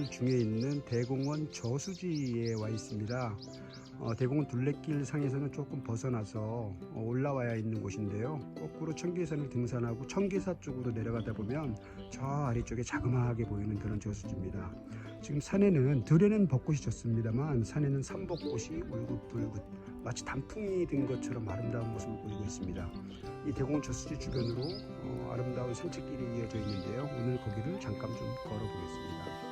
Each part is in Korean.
둘레길 중에 있는 대공원 저수지에 와 있습니다. 어, 대공원 둘레길 상에서는 조금 벗어나서 어, 올라와야 있는 곳인데요. 거꾸로 청계산을 등산하고 청계사 쪽으로 내려가다 보면 저 아래쪽에 자그마하게 보이는 그런 저수지입니다. 지금 산에는 들에는 벚꽃이 졌습니다만 산에는 삼벚꽃이 울긋불긋 마치 단풍이 든 것처럼 아름다운 모습을 보이고 있습니다. 이 대공원 저수지 주변으로 어, 아름다운 산책길이 이어져 있는데요. 오늘 거기를 잠깐 좀 걸어보겠습니다.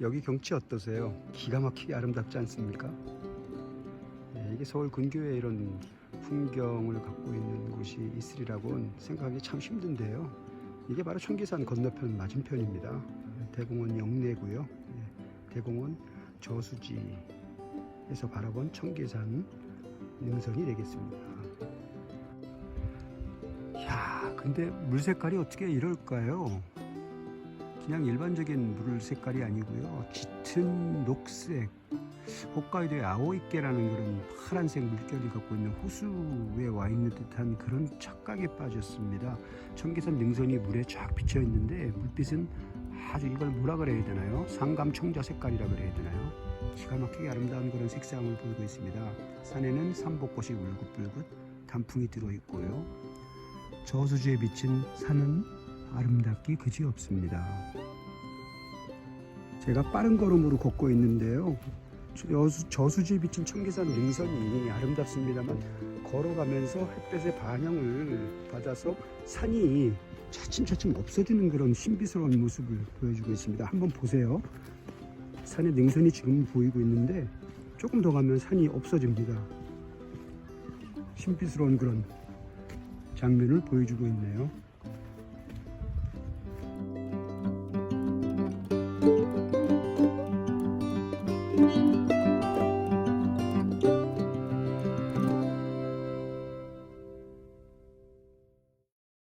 여기 경치 어떠세요? 기가 막히게 아름답지 않습니까? 네, 이게 서울 근교에 이런 풍경을 갖고 있는 곳이 있으리라고는 생각하기 참 힘든데요. 이게 바로 청계산 건너편 맞은편입니다. 대공원 영내고요. 네, 대공원 저수지에서 바라본 청계산 능선이 되겠습니다. 야, 근데 물 색깔이 어떻게 이럴까요? 그냥 일반적인 물 색깔이 아니고요. 짙은 녹색, 홋카이도의 아오이케라는 그런 파란색 물결이 갖고 있는 호수에 와 있는 듯한 그런 착각에 빠졌습니다. 청계산 능선이 물에 쫙 비쳐 있는데 물빛은 아주 이걸 뭐라 그래야 되나요? 상감 청자 색깔이라 그래야 되나요? 기가 막히게 아름다운 그런 색상을 보이고 있습니다. 산에는 삼복꽃이 울긋불긋 단풍이 들어 있고요. 저수지에 비친 산은 아름답기 그지 없습니다. 제가 빠른 걸음으로 걷고 있는데요. 저수, 저수지에 비친 청계산 능선이 아름답습니다만 걸어가면서 햇볕의 반영을 받아서 산이 차츰차츰 없어지는 그런 신비스러운 모습을 보여주고 있습니다. 한번 보세요. 산의 능선이 지금 보이고 있는데 조금 더 가면 산이 없어집니다. 신비스러운 그런 장면을 보여주고 있네요.